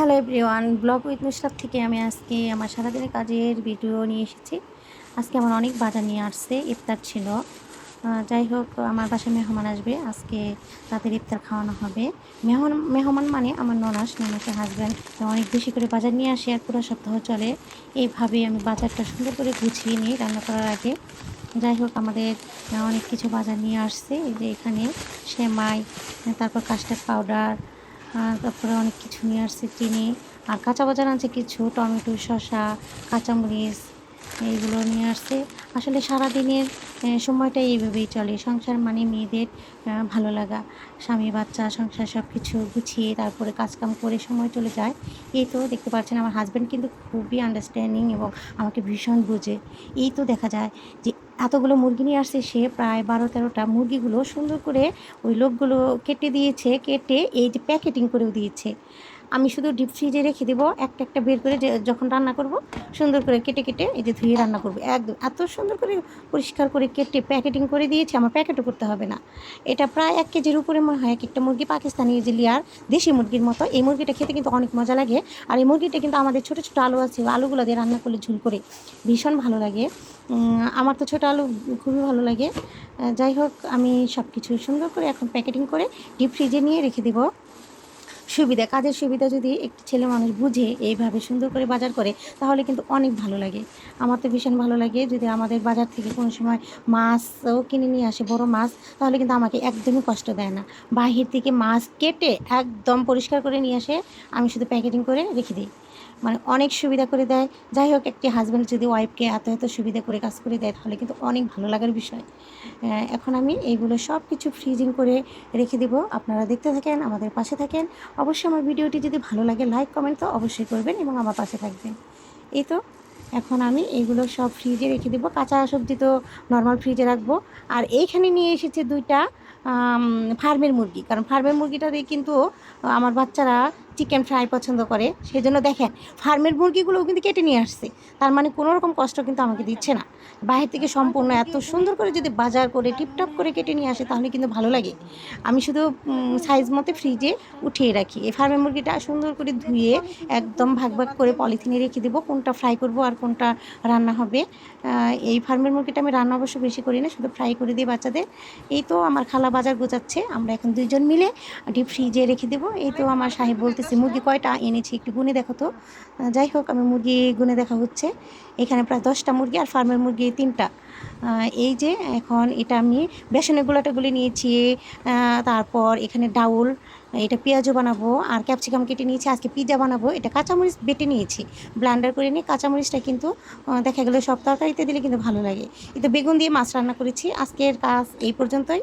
Hello everyone blog with Nusrat থেকে আমি আজকে আমার সারাদিনের কাজের ভিডিও নিয়ে এসেছি। আজকে আমার অনেক বাজার নিয়ে আসছে, ইফতার ছিল। যাই হোক, আমার বাসায় মেহমান আসবে। আজকে তাদের ইফতার খাওয়ানো হবে। মেহমান মেহমান মানে আমার ননাস, ননাসের হাজব্যান্ড অনেক বেশি করে বাজার নিয়ে আসে আর পুরো সপ্তাহ চলে। এইভাবেই আমি বাজারটা সুন্দর করে গুছিয়ে নিই রান্না করার আগে। যাই হোক, আমাদের অনেক কিছু বাজার নিয়ে আসছে। এই যে এখানে সেমাই, তারপর কাস্টার্ড পাউডার তারপরে অনেক কিছু নিয়ে আসছে চিনি। আর কাঁচা বাজার আনছে কিছু, টমেটো, শসা, কাঁচামরিচ, এইগুলো নিয়ে আসছে। আসলে সারাদিনের সময়টা এইভাবেই চলে। সংসার মানে মেয়েদের ভালো লাগা। স্বামী, বাচ্চা, সংসার সব কিছু গুছিয়ে তারপরে কাজকাম করে সময় চলে যায়। এই তো দেখতে পাচ্ছেন, আমার হাজব্যান্ড কিন্তু খুবই আন্ডারস্ট্যান্ডিং এবং আমাকে ভীষণ বোঝে। এই তো দেখা যায় যে এতগুলো মুরগি নিয়ে আসছে, সে প্রায় বারো তেরোটা মুরগিগুলো সুন্দর করে ওই লোকগুলো কেটে দিয়েছে, কেটে এই যে প্যাকেটিং করেও দিয়েছে। আমি শুধু ডিপ ফ্রিজে রেখে দেবো, একটা একটা বের করে যখন রান্না করব, সুন্দর করে কেটে কেটে এই যে ধুয়ে রান্না করব। একদম এত সুন্দর করে পরিষ্কার করে কেটে প্যাকেটিং করে দিয়েছি, আমার প্যাকেটও করতে হবে না। এটা প্রায় এক কেজির উপরে মনে হয় এক একটা মুরগি, পাকিস্তানি যে লিয়ার, দেশি মুরগির মতো। এই মুরগিটা খেতে কিন্তু অনেক মজা লাগে। আর এই মুরগিটা কিন্তু আমাদের ছোটো ছোটো আলু আছে আলুগুলো দিয়ে রান্না করলে ঝুল করে ভীষণ ভালো লাগে। আমার তো ছোটো আলু খুবই ভালো লাগে। যাই হোক, আমি সব কিছু সুন্দর করে এখন প্যাকেটিং করে ডিপ ফ্রিজে নিয়ে রেখে দেবো। সুবিধা, কাজের সুবিধা যদি একটি ছেলে মানুষ বুঝে এইভাবে সুন্দর করে বাজার করে, তাহলে কিন্তু অনেক ভালো লাগে। আমার তো ভীষণ ভালো লাগে যদি আমাদের বাজার থেকে কোনো সময় মাছও কিনে নিয়ে আসে, বড় মাছ, তাহলে কিন্তু আমাকে একদমই কষ্ট দেয় না। বাহির থেকে মাছ কেটে একদম পরিষ্কার করে নিয়ে আসে, আমি শুধু প্যাকেটিং করে রেখে দিই। মানে অনেক সুবিধা করে দেয়। যাই হোক, একটি হাজব্যান্ড যদি ওয়াইফকে এত এত সুবিধা করে কাজ করে দেয়, তাহলে কিন্তু অনেক ভালো লাগার বিষয়। এখন আমি এইগুলো সব কিছু ফ্রিজিং করে রেখে দিব। আপনারা দেখতে থাকেন, আমাদের পাশে থাকেন। অবশ্যই আমার ভিডিওটি যদি ভালো লাগে লাইক কমেন্ট তো অবশ্যই করবেন এবং আমার পাশে থাকবেন। এই তো, এখন আমি এইগুলো সব ফ্রিজে রেখে দেবো। কাঁচা সবজি তো নর্মাল ফ্রিজে রাখব। আর এইখানে নিয়ে এসেছে দুইটা ফার্মের মুরগি। কারণ ফার্মের মুরগিটা দিয়ে কিন্তু আমার বাচ্চারা চিকেন ফ্রাই পছন্দ করে সেই জন্য দেখেন, ফার্মের মুরগিগুলোও কিন্তু কেটে নিয়ে আসছে। তার মানে কোনো রকম কষ্ট কিন্তু আমাকে দিচ্ছে না। বাইরে থেকে সম্পূর্ণ এত সুন্দর করে যদি বাজার করে, টিপটপ করে কেটে নিয়ে আসে, তাহলে কিন্তু ভালো লাগে। আমি শুধু সাইজ মতো ফ্রিজে উঠিয়ে রাখি। এই ফার্মের মুরগিটা সুন্দর করে ধুয়ে একদম ভাগ ভাগ করে পলিথিনে রেখে দেবো, কোনটা ফ্রাই করব আর কোনটা রান্না হবে। এই ফার্মের মুরগিটা আমি রান্না অবশ্য বেশি করি না, শুধু ফ্রাই করে দিই বাচ্চাদের। এই তো আমার খালা বাজার গোছাচ্ছে, আমরা এখন দুইজন মিলে ডিপ ফ্রিজে রেখে দেবো। এই তো আমার সাহেব বলতেছে মুরগি কয়টা এনেছি একটু গুনে দেখো তো। যাই হোক, আমি মুরগি গুনে দেখা হচ্ছে। এখানে প্রায় দশটা মুরগি আর ফার্মের মুরগি তিনটা। এই যে এখন এটা আমি বেসনের গোলাটা গুলে নিয়েছি তারপর এখানে ডাউল, এটা পেঁয়াজও বানাবো, আর ক্যাপসিকাম কেটে নিয়েছি, আজকে পিৎজা বানাবো। এটা কাঁচামরিচ বেটে নিয়েছি, ব্লান্ডার করে নিয়ে কাঁচামরিচটা কিন্তু দেখা গেলো সব তরকারিতে দিলে কিন্তু ভালো লাগে। এটা বেগুন দিয়ে মাছ রান্না করেছি, আজকের কাজ এই পর্যন্তই।